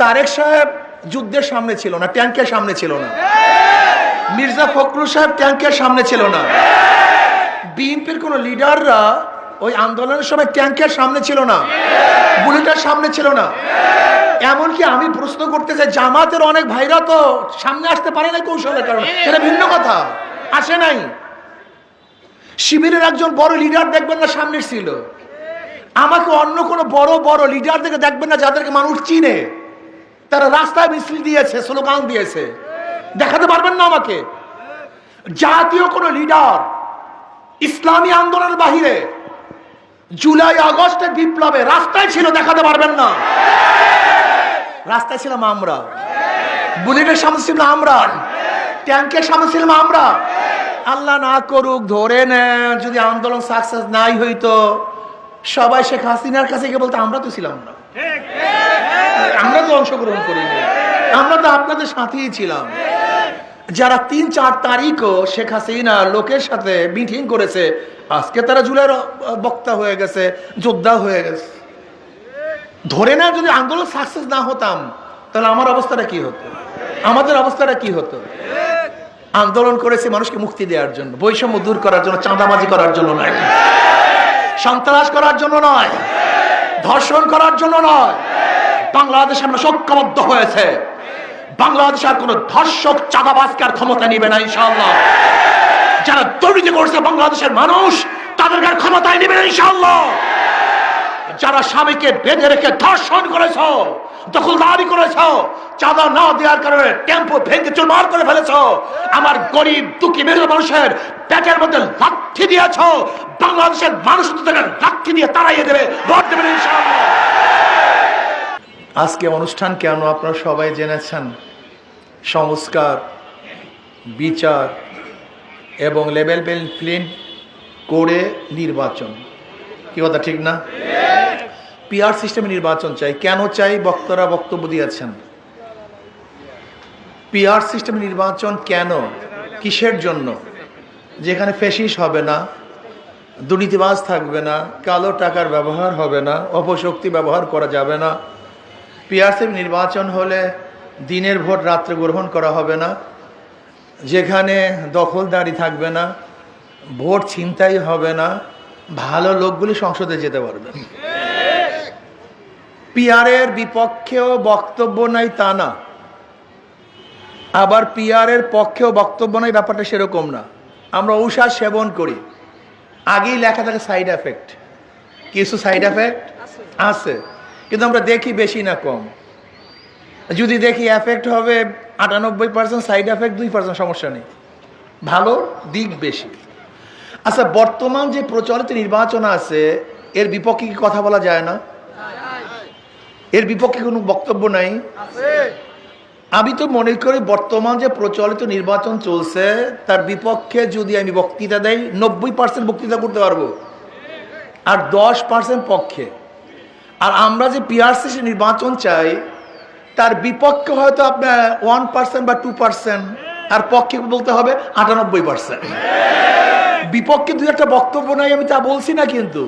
তারেক সাহেব যুদ্ধের সামনে ছিল না ট্যাঙ্কের সামনে ছিল না। মির্জা ফখরুল সাহেব ট্যাঙ্কের সামনে ছিল না। বিএনপির কোন লিডাররা ওই আন্দোলনের সময় ট্যাঙ্কের সামনে ছিল না, বুলেটের সামনে ছিল না। এমনকি আমি প্রশ্ন করতে চাই, জামাতের অনেক ভাইরা তো সামনে আসতে পারে না কৌশলের কারণে। সেটা ভিন্ন কথা, আসে নাই। শিবিরের একজন বড় লিডার দেখবেন না সামনে ছিল আমাকে অন্য কোনো বড় বড় লিডার দেখে দেখবেন না যাদেরকে মানুষ চিনে। তারা রাস্তায় মিছিল দিয়েছে, স্লোগান দিয়েছে। দেখাতে পারবেন না আমাকে? জাতীয় কোনো লিডার ইসলামী আন্দোলনের বাহিরে জুলাই আগস্টের বিপ্লবে রাস্তায় ছিল, দেখাতে পারবেন না। রাস্তায় ছিলাম আমরা। বুলেটের সামনে ছিলাম আমরা। ট্যাঙ্কের সামনে ছিলাম আমরা। আল্লাহ না করুক, ধরে নেন, যদি আন্দোলন সাকসেস নাই হইতো সবাই শেখ হাসিনার কাছে গিয়ে বলতো আমরা তো ছিলাম না। আমরা তো অংশগ্রহণ করিনি। আমরা তো আপনাদের সাথেই ছিলাম। যারা তিন চার তারিখও শেখ হাসিনা লোকের সাথে মিটিং করেছে আজকে তারা জুলাইয়ের বক্তা হয়ে গেছে যোদ্ধা হয়ে গেছে। ধরে না যদি আন্দোলন সাকসেস না হতাম তাহলে আমার অবস্থাটা কি হতো? আমাদের অবস্থাটা কি হতো? আন্দোলন করেছে মানুষকে মুক্তি দেওয়ার জন্য বৈষম্য দূর করার জন্য চাঁদাবাজি করার জন্য নয়। সন্ত্রাস করার জন্য নয়, ধর্ষণ করার জন্য নয়, বাংলাদেশ আমরা সক্ষমবদ্ধ হয়েছে। বাংলাদেশ আর কোন ধর্ষক, চাঁদাবাজকে আর ক্ষমতা নিবে না, ইনশাআল্লাহ। যারা দুর্নীতি করছে বাংলাদেশের মানুষ, তাদেরকে আর ক্ষমতায় নিবে না, ইনশাআল্লাহ। যারা স্বামীকে বেঁধে রেখে ধর্ষণ করেছ, দখলদারি করেছ, চাঁদা না দেওয়ার কারণে টেম্পো ভেঙে চুরমার করে ফেলেছ, আমার গরিব, দুঃখী মেরু মানুষের পেটের মধ্যে লাঠি দিয়েছ, বাংলাদেশের মানুষ লাঠি দিয়ে তাড়াইয়ে দেবে, ভোট দেবে না আজকে অনুষ্ঠান কেন আপনারা সবাই জেনেছেন? সংস্কার, বিচার এবং লেভেল প্লেন করে নির্বাচন। কি কথা, ঠিক না? পিআর সিস্টেমে নির্বাচন চাই। কেন চাই? বক্তারা বক্তব্য দিয়েছেন। পিআর সিস্টেমে নির্বাচন কেন? কিসের জন্য? যেখানে ফেসিস হবে না, দুর্নীতিবাজ থাকবে না, কালো টাকার ব্যবহার হবে না, অপশক্তি ব্যবহার করা যাবে না। পিআরসির নির্বাচন হলে দিনের ভোট রাত্রে গ্রহণ করা হবে না, যেখানে দখলদারি থাকবে না, ভোট ছিনতাই হবে না ভালো লোকগুলি সংসদে যেতে পারবে। পিয়ারের বিপক্ষেও বক্তব্য নাই তা না। আবার পিয়ারের পক্ষেও বক্তব্য নাই, ব্যাপারটা সেরকম না। আমরা ঔষধ সেবন করি। আগেই লেখা থাকে সাইড এফেক্ট। কিছু সাইড এফেক্ট আছে, কিন্তু আমরা দেখি বেশি না কম। যদি দেখি এফেক্ট হবে আটানব্বই পার্সেন্ট, সাইড এফেক্ট দুই পার্সেন্ট, সমস্যা নেই। ভালো দিক বেশি। আচ্ছা বর্তমান যে প্রচলিত নির্বাচন আছে, এর বিপক্ষে কি কথা বলা যায় না? এর বিপক্ষে কোনো বক্তব্য নাই? আমি তো মনে করি বর্তমান যে প্রচলিত নির্বাচন চলছে, তার বিপক্ষে যদি আমি বক্তৃতা দেই, নব্বই পার্সেন্ট বক্তৃতা করতে পারব। আর দশ পার্সেন্ট পক্ষে। আর আমরা যে পিআরসি নির্বাচন চাই, তার বিপক্ষে হয়তো আপনার ওয়ান পার্সেন্ট বা টু পার্সেন্ট আর পক্ষে বলতে হবে? আটানব্বই পার্সেন্ট বিপক্ষে দুই একটা বক্তব্য নাই, আমি তা বলছি না কিন্তু।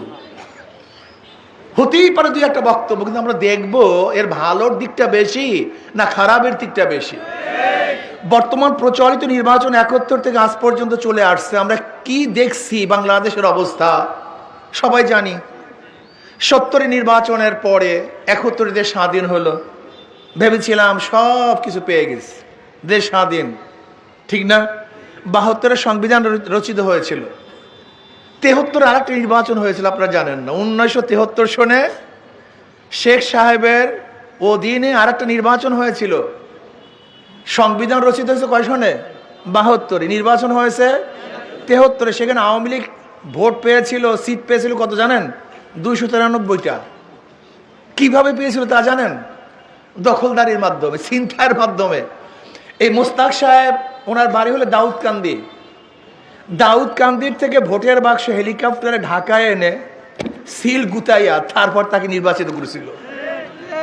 হতেই পারে দুই একটা বক্তব্য, কিন্তু আমরা দেখব এর ভালোর দিকটা বেশি না খারাপের দিকটা বেশি। বর্তমান প্রচলিত নির্বাচন একাত্তর থেকে আজ পর্যন্ত চলে আসছে। আমরা কি দেখছি? বাংলাদেশের অবস্থা। সবাই জানি। সত্তরের নির্বাচনের পরে একত্তরে দেশ স্বাধীন হলো। ভেবেছিলাম সব কিছু পেয়ে গেছি। দেশ স্বাধীন। ঠিক না? বাহাত্তরের সংবিধান রচিত হয়েছিল। তেহত্তর আর একটা নির্বাচন হয়েছিল, আপনারা জানেন না। উনিশশো তেহত্তর সনে শেখ সাহেবের অধীনে আর একটা নির্বাচন হয়েছিল। সংবিধান রচিত হয়েছে কয় সনে? বাহাত্তরে। নির্বাচন হয়েছে তেহত্তরে। সেখানে আওয়ামী লীগ ভোট পেয়েছিল, সিট পেয়েছিল কত জানেন? দুইশো তিরানব্বইটা। কীভাবে পেয়েছিল তা জানেন? দখলদারির মাধ্যমে, ছিনতাইয়ের মাধ্যমে। এই মোস্তাক সাহেব ওনার বাড়ি হলো দাউদকান্দি দাউদকান্দির থেকে ভোটের বাক্স হেলিকপ্টারে ঢাকায় এনে সিল গুতাইয়া তারপর তাকে নির্বাচিত করেছিল।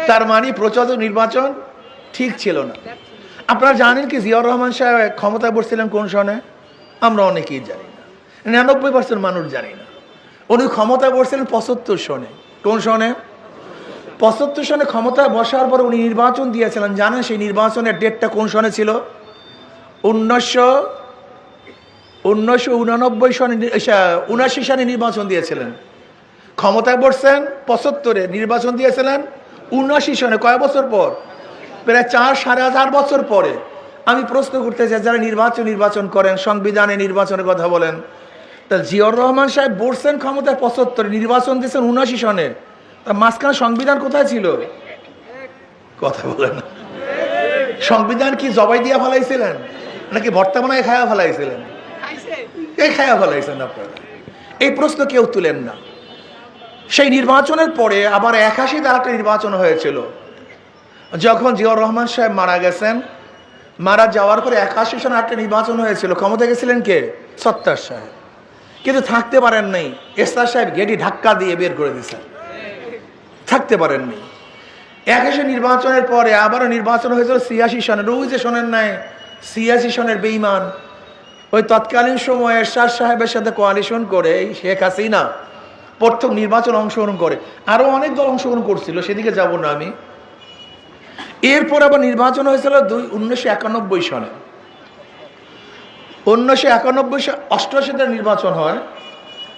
তার মানে প্রচলিত নির্বাচন ঠিক ছিল না। আপনারা জানেন কি জিয়াউর রহমান সাহেব ক্ষমতায় বসছিলেন কোন সনে? আমরা অনেকেই জানি না। নিরানব্বই পার্সেন্ট মানুষ জানি না। উনি ক্ষমতায় বসছিলেন পঁচাত্তর সনে। কোন সনে? পঁচাত্তর সনে ক্ষমতায় বসার পর উনি নির্বাচন দিয়েছিলেন। জানেন সেই নির্বাচনের ডেটটা কোন সনে ছিল? উনিশশো উনিশশো উনানব্বই সনে উনাশি সনে নির্বাচন দিয়েছিলেন। ক্ষমতায় বসছেন, পঁচাত্তরে নির্বাচন দিয়েছিলেন, উনআশি সনে কয় বছর পর? প্রায় চার, সাড়ে হাজার বছর পরে। আমি প্রশ্ন করতে চাই, যারা নির্বাচন নির্বাচন করেন, সংবিধানে নির্বাচনের কথা বলেন তা জিয়র রহমান সাহেব বসছেন ক্ষমতায় পঁচাত্তরে, নির্বাচন দিয়েছেন উনআশি সনে। তা মাঝখানে সংবিধান কোথায় ছিল? কথা বলেন সংবিধান কি জবাই দিয়া ফেলাইছিলেন? নাকি বর্তমানে খায়া ফেলাইছিলেন? এই খায়া ফেলাইছেন আপনারা। এই প্রশ্ন কেউ তুলেন না। সেই নির্বাচনের পরে আবার একাশিতে আরেকটা নির্বাচন হয়েছিল। যখন জিয়াউর রহমান সাহেব মারা গেছেন মারা যাওয়ার পরে একাশি সনে একটা নির্বাচন হয়েছিল। ক্ষমতা গেছিলেন কে? সত্তার সাহেব। কিন্তু থাকতে পারেন নাই। এসআর সাহেব গেটি ধাক্কা দিয়ে বের করে দিয়েছেন। থাকতে পারেননি একাশি নির্বাচনের পরে আবারও নির্বাচন হয়েছিল ছিয়াশি সনের। ওই যে শোনেন নাই ছিয়াশি সনের বেইমান ওই তৎকালীন সময়ে এরশাদ সাহেবের সাথে কোয়ালিশন করে শেখ হাসিনা প্রথম নির্বাচন অংশগ্রহণ করে। আরও অনেক দল অংশগ্রহণ করছিল, সেদিকে যাব না আমি। এরপর আবার নির্বাচন হয়েছিল দুই, উনিশশো একানব্বই সনে। উনিশশো একানব্বই অষ্টআশিতে নির্বাচন হয়।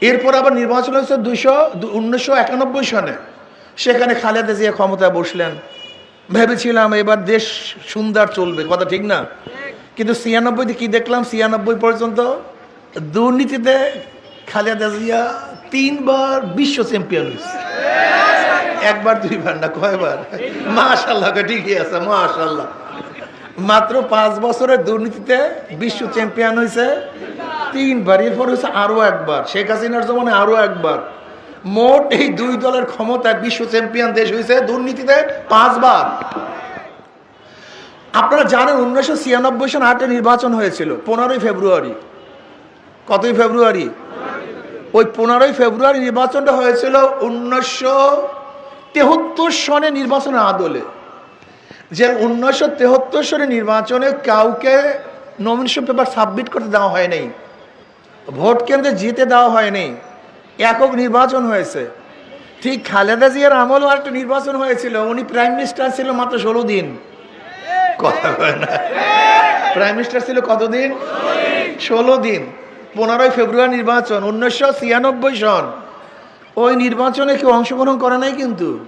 এরপর আবার নির্বাচন হয়েছে দুইশো উনিশশো একানব্বই সনে। সেখানে খালেদা জিয়া ক্ষমতায় বসলেন। ভেবেছিলাম এবার দেশ সুন্দর চলবে, কথা ঠিক না? কিন্তু ছিয়ানব্বইতে কি দেখলাম? ছিয়ানব্বই পর্যন্ত দুর্নীতিতে খালেদা জিয়া তিনবার বিশ্ব চ্যাম্পিয়ন হয়েছে। একবার, দুইবার না কয়বার? মাশাল্লাহ ঠিকই আছে মাশাল্লাহ মাত্র পাঁচ বছরের দুর্নীতিতে বিশ্ব চ্যাম্পিয়ন হয়েছে। তিনবার, এরপর হয়েছে আরও একবার। শেখ হাসিনার জমানে আরও একবার। মোট এই দুই দলের ক্ষমতায় বিশ্ব চ্যাম্পিয়ন দেশ হয়েছে দুর্নীতিতে পাঁচবার। আপনারা জানেন উনিশশো ছিয়ানব্বই সন আটে নির্বাচন হয়েছিল, পনেরোই ফেব্রুয়ারি। কতই ফেব্রুয়ারি? ওই পনেরোই ফেব্রুয়ারি নির্বাচনটা হয়েছিল উনিশশো তেহত্তর সনে নির্বাচনের আদলে। যে উনিশশো তেহত্তর সনে নির্বাচনে কাউকে নমিনেশন পেপার সাবমিট করতে দেওয়া হয় নাই, ভোট কেন্দ্রে জিতে দেওয়া হয়নি একক নির্বাচন হয়েছে। ঠিক খালেদা জিয়ার আমলও একটা নির্বাচন হয়েছিল, উনি প্রাইম মিনিস্টার ছিল মাত্র ষোলো দিন। কথা না। প্রাইম মিনিস্টার ছিল কতদিন? ষোলো দিন। পনেরোই ফেব্রুয়ারি নির্বাচন, উনিশশো ছিয়ানব্বই সন। ওই নির্বাচনে কেউ অংশগ্রহণ করে নাই কিন্তু।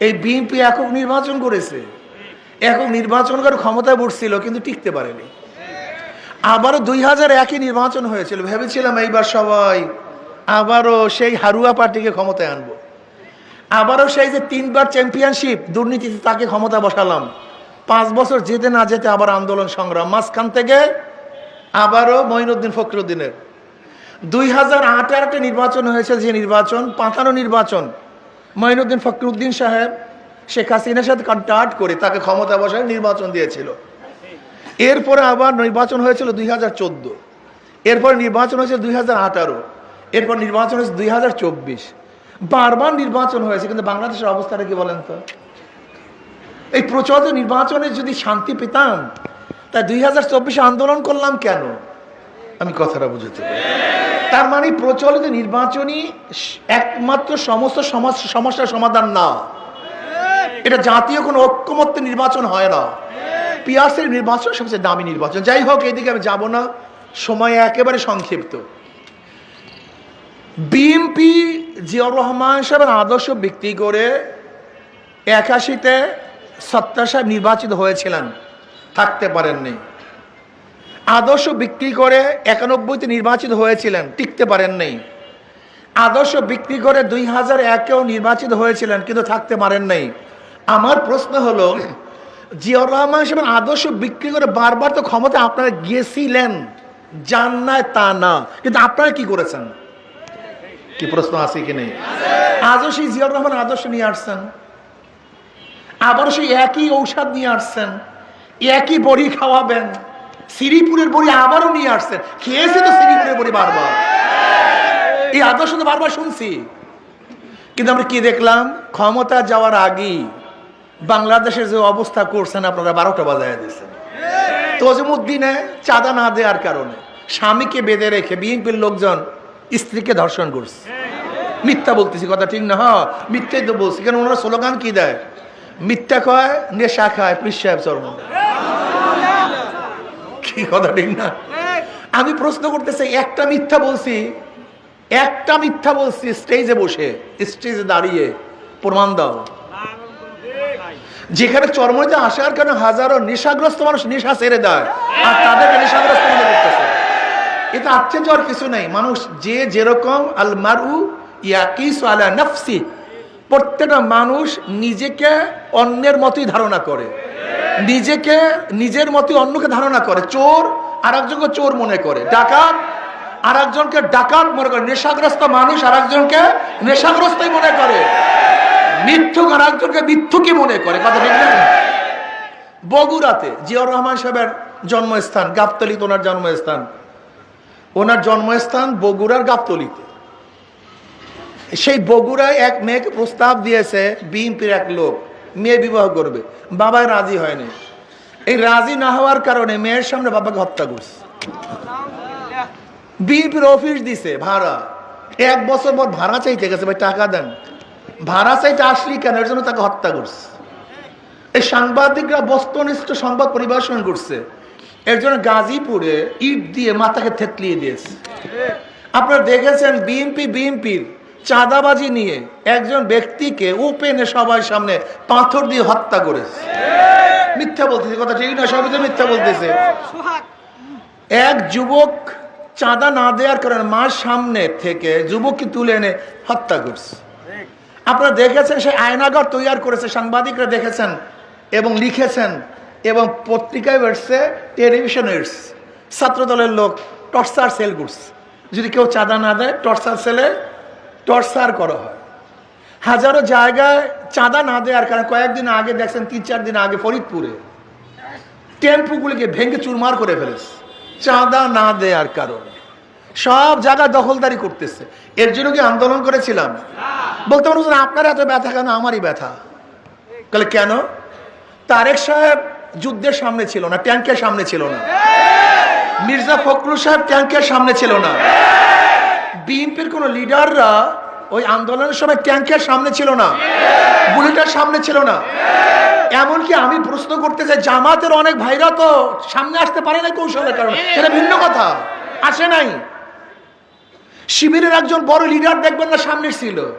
এই বিএনপি একক নির্বাচন করেছে। একক নির্বাচন করে ক্ষমতায় বসছিল কিন্তু টিকতে পারেনি। আবারও দুই হাজার একে নির্বাচন হয়েছিল। ভেবেছিলাম এইবার সবাই আবারও সেই হারুয়া পার্টিকে ক্ষমতায় আনব। আবারও সেই যে তিনবার চ্যাম্পিয়নশিপ দুর্নীতিতে তাকে ক্ষমতা বসালাম। পাঁচ বছর যেতে না যেতে আবার আন্দোলন সংগ্রাম। মাঝখান থেকে আবারও মঈনুদ্দিন ফখরুদ্দিনের। দুই হাজার একটা নির্বাচন হয়েছে যে নির্বাচন পাতানো নির্বাচন মঈনুদ্দিন ফখরুদ্দিন সাহেব, শেখ হাসিনার সাথে কন্ট্যাক্ট করে তাকে ক্ষমতা বসায় নির্বাচন দিয়েছিল। এরপরে আবার নির্বাচন হয়েছিল দুই হাজার চোদ্দ। এরপর নির্বাচন হয়েছে দুই হাজার আঠারো। এরপর নির্বাচন হয়েছে দুই হাজার চব্বিশ। বারবার নির্বাচন হয়েছে, কিন্তু বাংলাদেশের অবস্থাটা কি বলেন তো? এই প্রচলিত নির্বাচনে যদি শান্তি পেতাম, তা দুই হাজার চব্বিশে আন্দোলন করলাম কেন? আমি কথাটা বুঝতে পারি। তার মানে প্রচলিত নির্বাচনই একমাত্র সমস্ত সমস্যার সমাধান না। এটা জাতীয় কোনো ঐক্যমত্য নির্বাচন হয় না। পিয়াসের নির্বাচন সবচেয়ে দামি নির্বাচন। যাই হোক এইদিকে আমি যাব না। সময় একেবারে সংক্ষিপ্ত। বিএনপি জিয়াউর রহমান সাহেবের আদর্শ বিক্রি করে একাশিতে সত্তার সাহেব নির্বাচিত হয়েছিলেন, থাকতে পারেননি। আদর্শ বিক্রি করে একানব্বইতে নির্বাচিত হয়েছিলেন, টিকতে পারেননি। আদর্শ বিক্রি করে দুই হাজার একেও নির্বাচিত হয়েছিলেন, কিন্তু থাকতে পারেন নাই আমার প্রশ্ন হলো, জিয়াউর রহমান সাহেবের আদর্শ বিক্রি করে বারবার তো ক্ষমতা আপনারা গিয়েছিলেন জান না তা না, কিন্তু আপনারা কি করেছেন? কি প্রশ্ন আছে কি নেই? আজও সেই জিয়াউর রহমান আদর্শ নিয়ে আসছেন। আবারও সেই একই ঔষধ নিয়ে আসছেন, একই বড়ি খাওয়াবেন, শ্রীপুরের বড়ি আবারও নিয়ে আসছেন। খেয়েছে তো শ্রীপুরের বড়ি বারবার। এই আদর্শ তো বারবার শুনছি। কিন্তু আমরা কি দেখলাম? ক্ষমতা যাওয়ার আগেই বাংলাদেশের যে অবস্থা করছেন আপনারা বারোটা বাজায় দিয়েছেন। তজমুদ্দিনে চাঁদা না দেওয়ার কারণে স্বামীকে বেঁধে রেখে বিএনপির লোকজন স্ত্রীকে ধর্ষণ করছে। মিথ্যা বলতেছি, কথা ঠিক না হ্যাঁ মিথ্যাই তো বলছি। কেন ওনারা স্লোগান কি দেয়? মিথ্যা কয়, নেশা খায় পিস সাহেব চর্ম। কি কথা, ঠিক না? আমি প্রশ্ন করতেছি, একটা মিথ্যা বলছি, একটা মিথ্যা বলছি স্টেজে বসে স্টেজে দাঁড়িয়ে প্রমাণ দাও। যেখানে চরমতে আসার কারণে হাজারো নেশাগ্রস্ত মানুষ নেশা ছেড়ে দেয়, আর তাদেরকে নেশাগ্রস্ত মনে করতেছে। এটা আশ্চর্য আর কিছু নেই। মানুষ যে যেরকম আলমারু ইয়াকিস আলা নফসি প্রত্যেকটা মানুষ নিজেকে অন্যের মতোই ধারণা করে। নিজেকে, নিজের মতোই অন্যকে ধারণা করে। চোর আর একজনকে চোর মনে করে। ডাকাত আর একজনকে ডাকাত মনে করে। নেশাগ্রস্ত মানুষ আর একজনকে নেশাগ্রস্তই মনে করে। মিথ্যুক আর একজনকে মিথ্যুকই মনে করে। কথা ঠিক বগুড়াতে জিয়াউর রহমান সাহেবের জন্মস্থান, গাবতলিতে ওনার জন্মস্থান। ওনার জন্মস্থান বগুড়ার গাবতলিতে। সেই বগুড়ায় এক মেয়েকে প্রস্তাব দিয়েছে বিএনপির এক লোক, মেয়ে বিবাহ করবে। বাবাই রাজি হয়নি। এই রাজি না হওয়ার কারণে মেয়ের সামনে বাবাকে হত্যা করছে। বিএনপির অফিস দিছে ভাড়া। এক বছর পর ভাড়া চাইতে গেছে, ভাই, টাকা দেন। ভাড়া চাইতে আসলি কেন? এর জন্য তাকে হত্যা করছে। এই সাংবাদিকরা বস্তুনিষ্ঠ সংবাদ পরিবেশন করছে। এর জন্য গাজীপুরে ইট দিয়ে মাথাকে থেতলিয়ে দিয়েছে। আপনারা দেখেছেন বিএনপি, বিএনপির চাঁদাবাজি নিয়ে একজন ব্যক্তিকে ওপেনে সবাই সামনে পাথর দিয়ে হত্যা করেছে। মিথ্যা বলতেছে কথা ঠিক না সবই তো মিথ্যা বলতেছে। এক যুবক চাঁদা না দেওয়ার কারণে মার সামনে থেকে যুবককে তুলে এনে হত্যা করছে। আপনারা দেখেছেন সে আয়নাগর তৈরি করেছে সাংবাদিকরা দেখেছেন এবং লিখেছেন এবং পত্রিকায় বেরছে টেলিভিশন এসছে ছাত্রদলের লোক টর্চার সেল করছে। যদি কেউ চাঁদা না দেয় টর্চার সেলে টর্চার করা হয়। হাজারো জায়গায় চাঁদা না দেওয়ার কারণে কয়েকদিন আগে দেখছেন, তিন চার দিন আগে ফরিদপুরে টেম্পুগুলিকে ভেঙে চুরমার করে ফেলেছে। চাঁদা না দেওয়ার কারণে। সব জায়গায় দখলদারি করতেছে। এর জন্য কি আন্দোলন করেছিলাম? বলতে পারব আপনার এত ব্যথা কেন? আমারই ব্যথা। তাহলে কেন? তারেক সাহেব যুদ্ধের সামনে ছিল না ট্যাঙ্কের সামনে ছিল না। মির্জা ফখরুল সাহেব ট্যাঙ্কের সামনে ছিল না। বিএনপির কোন লিডাররা ওই আন্দোলনের সময় ট্যাঙ্কের সামনে ছিল না। বুলেটের সামনে ছিল না। এমনকি আমি প্রশ্ন করতে চাই, জামাতের অনেক ভাইরা তো সামনে আসতে পারে না কৌশলের কারণে। এটা ভিন্ন কথা। আসে নাই। শিবিরের একজন বড় লিডার দেখবেন না সামনে ছিল।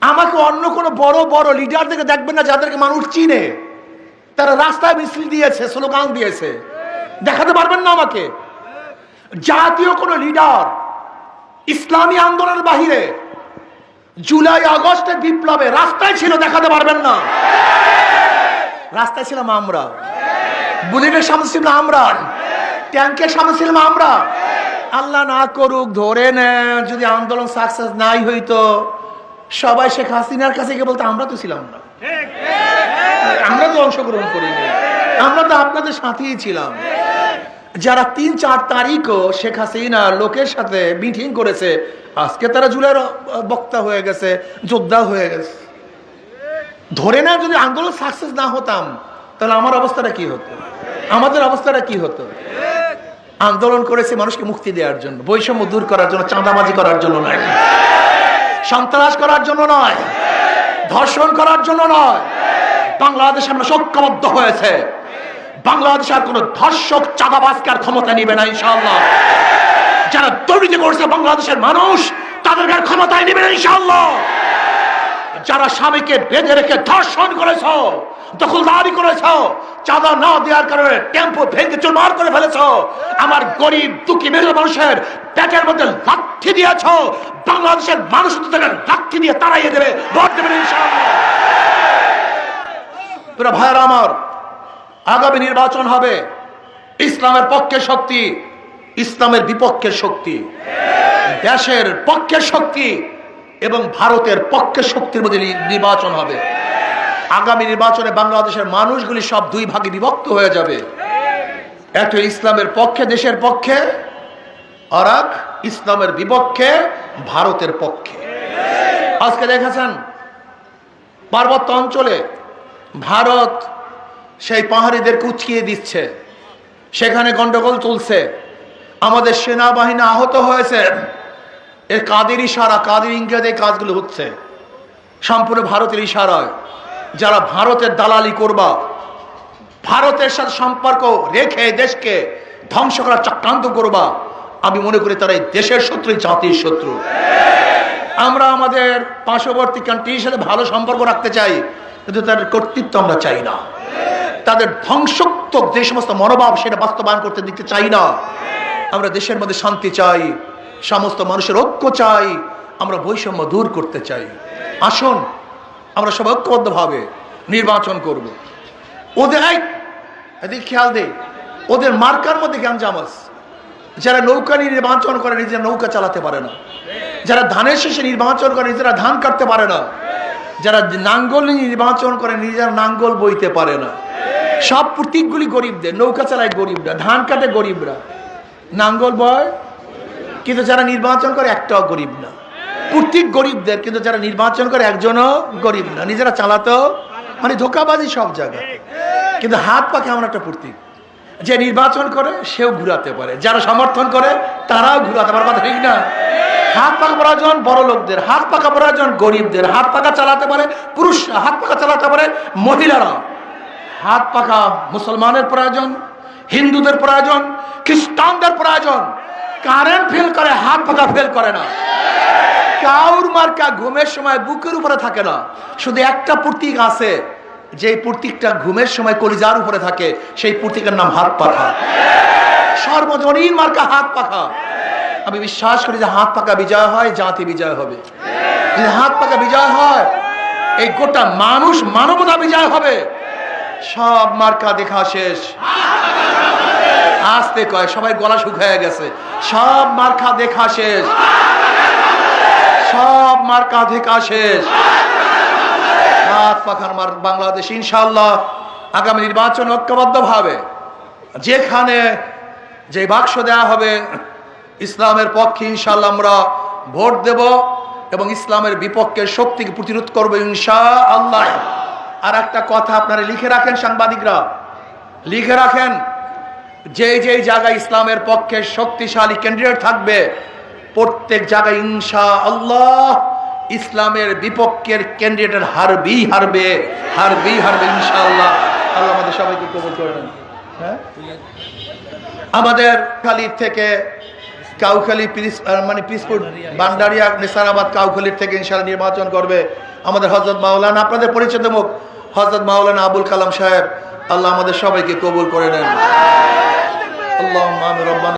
আমাকে অন্য কোনো বড় বড় লিডার থেকে দেখবেন না যাদেরকে মানুষ চিনে। তারা রাস্তায় মিছিল দিয়েছে, স্লোগান দিয়েছে। দেখাতে পারবেন না আমাকে। জাতীয় কোনো লিডার ইসলামী আন্দোলনের বাহিরে জুলাই আগস্টের বিপ্লবে রাস্তায় ছিল, দেখাতে পারবেন না। রাস্তায় ছিলাম আমরা। বুলেটের সামনে ছিলাম আমরা। ট্যাঙ্কের সামনে ছিলাম আমরা। আল্লাহ না করুক, ধরে নেন, যদি আন্দোলন সাকসেস নাই হইতো, সবাই শেখ হাসিনার কাছে গিয়ে বলতো, আমরা তো ছিলাম না। আমরা তো অংশগ্রহণ করিনি। আমরা তো আপনাদের সাথেই ছিলাম। যারা তিন চার তারিখও শেখ হাসিনা লোকের সাথে মিটিং করেছে, আজকে তারা জুলাইয়ের বক্তা হয়ে গেছে, যোদ্ধা হয়ে গেছে। ধরে না যদি আন্দোলন সাকসেস না হতাম, তাহলে আমার অবস্থাটা কি হতো? আমাদের অবস্থাটা কি হতো? আন্দোলন করেছে মানুষকে মুক্তি দেওয়ার জন্য, বৈষম্য দূর করার জন্য, চাঁদাবাজি করার জন্য নয়। সন্ত্রাস করার জন্য নয়। ধর্ষণ করার জন্য নয়। বাংলাদেশ আমরা সক্ষমবদ্ধ হয়েছে। বাংলাদেশ আর কোন ধর্ষক, চাঁদাবাজকে আর ক্ষমতা নিবে না, ইনশাআল্লাহ। যারা দুর্নীতি করছে বাংলাদেশের মানুষ, তাদেরকে আর ক্ষমতায় নিবে না, ইনশাআল্লাহ। যারা স্বামীকে বেঁধে রেখে ধর্ষণ করেছ, দখলদারি করেছ, চাঁদা না দেওয়ার কারণে টেম্পো ভেঙে চুরমার করে ফেলেছ, আমার গরিব, দুঃখী মেরু মানুষের পেটের মধ্যে লাঠি দিয়েছ, বাংলাদেশের মানুষ তো তাদের লাঠি দিয়ে তাড়াইয়ে দেবে, ভোট দেবেন ইনশাআল্লাহ। ভাইয়ার আমার আগামী নির্বাচন হবে। ইসলামের পক্ষে শক্তি, ইসলামের বিপক্ষের শক্তি। দেশের পক্ষের শক্তি এবং ভারতের পক্ষে শক্তির মধ্যে নির্বাচন হবে। আগামী নির্বাচনে বাংলাদেশের মানুষগুলি সব দুই ভাগে বিভক্ত হয়ে যাবে। একটা ইসলামের পক্ষে দেশের পক্ষে, আর এক ইসলামের বিপক্ষে ভারতের পক্ষে। আজকে দেখেছেন, পার্বত্য অঞ্চলে ভারত সেই পাহাড়িদের কুচকিয়ে দিচ্ছে। সেখানে গন্ডগোল চলছে। আমাদের সেনাবাহিনী আহত হয়েছে। এর কাদের ইশারা, কাদের ইংরেজ এই কাজগুলো হচ্ছে? সম্পূর্ণ ভারতের ইশারায়। যারা ভারতের দালালি করবা, ভারতের সাথে সম্পর্ক রেখে দেশকে ধ্বংস করার চক্রান্ত করবা, আমি মনে করি তারা এই দেশের শত্রু জাতির শত্রু। আমরা আমাদের পার্শ্ববর্তী কান্ট্রির সাথে ভালো সম্পর্ক রাখতে চাই, কিন্তু তাদের কর্তৃত্ব আমরা চাই না। তাদের ধ্বংসাত্মক যে সমস্ত মনোভাব সেটা বাস্তবায়ন করতে দিতে চাই না। আমরা দেশের মধ্যে শান্তি চাই, সমস্ত মানুষের ঐক্য চাই, আমরা বৈষম্য দূর করতে চাই। আসুন, আমরা সব ঐক্যবদ্ধভাবে নির্বাচন করব। ওদের এদিকে খেয়াল দে, ওদের মার্কার মধ্যে গ্যাঞ্জাম আছে। যারা নৌকা নিয়ে নির্বাচন করে নিজেরা নৌকা চালাতে পারে না। যারা ধানের শেষে নির্বাচন করে নিজেরা ধান কাটতে পারে না। যারা নাঙ্গল নির্বাচন করে নিজেরা নাঙ্গল বইতে পারে না। সব প্রতীকগুলি গরিবদের, নৌকা চালায় গরিবরা, ধান কাটে গরিবরা। নাঙ্গল বয়, কিন্তু যারা নির্বাচন করে একটাও গরিব না। প্রত্যেক গরিবদের, কিন্তু যারা নির্বাচন করে একজনও গরিব না। নিজেরা চালাতো মানে ধোকাবাজি সব জায়গায়। কিন্তু হাত পাকে এমন একটা প্রতীক। যে নির্বাচন করে, সেও ঘুরাতে পারে। যারা সমর্থন করে, তারাও ঘুরাতে পারে। কথা ঠিক না? হাত পাকা প্রয়োজন বড় লোকদের, হাত পাকা প্রয়োজন গরিবদের। হাত পাকা চালাতে পারে পুরুষরা, হাত পাকা চালাতে পারে মহিলারা। হাত পাকা মুসলমানের প্রয়োজন, হিন্দুদের প্রয়োজন, খ্রিস্টানদের প্রয়োজন। কারেন্ট ফেল করে, হাত পাকা ফেল করে না। কাউর মার্কা ঘুমের সময় বুকের উপরে থাকে না। শুধু একটা প্রতীক আছে যে প্রতীকটা ঘুমের সময় কলিজার উপরে থাকে, সেই প্রতীকের নাম হাত পাখা। সর্বজনীন মার্কা হাত পাখা। আমি বিশ্বাস করি যে হাত পাকা বিজয় হয়, জাতি বিজয় হবে। হাত পাকা বিজয় হয়, এই গোটা মানুষ মানবতা বিজয় হবে। সব মার্কা দেখা শেষ। আসতে কয়, সবাই গলা শুকায় গেছে। সব মার্কা দেখা শেষ। সব মার্কা দেখা শেষ। বাংলাদেশ ইনশাল্লাহ আগামী নির্বাচন ঐক্যবদ্ধ ভাবে যেখানে যে বাক্স দেয়া হবে, ইসলামের পক্ষে ইনশাল্লাহ আমরা ভোট দেব এবং ইসলামের বিপক্ষের শক্তিকে প্রতিরোধ করব ইনশা আল্লাহ আর একটা কথা আপনারা লিখে রাখেন সাংবাদিকরা। লিখে রাখেন যে যে জায়গায় ইসলামের পক্ষে শক্তিশালী ক্যান্ডিডেট থাকবে, প্রত্যেক জায়গায় ইনশা আল্লাহ ইসলামের বিপক্ষের ক্যান্ডিডেট হারবি হারবে হারবি হারবে ইনশাআল্লাহ। আল্লাহ আমাদের সবাইকে কবুল করে নেন। হ্যাঁ? আমাদের খালির থেকে কাউখালী মানে পিসপুর বান্ডারিয়া নিসারাবাদ কাউখালীর থেকে ইনশাআল্লাহ নির্বাচন করবে আমাদের হজরত মাওলানা। আপনাদের পরিচিত মুখ হজরত মাওলানা আবুল কালাম সাহেব আল্লাহ আমাদের সবাইকে কবুল করে নেন। আল্লাহ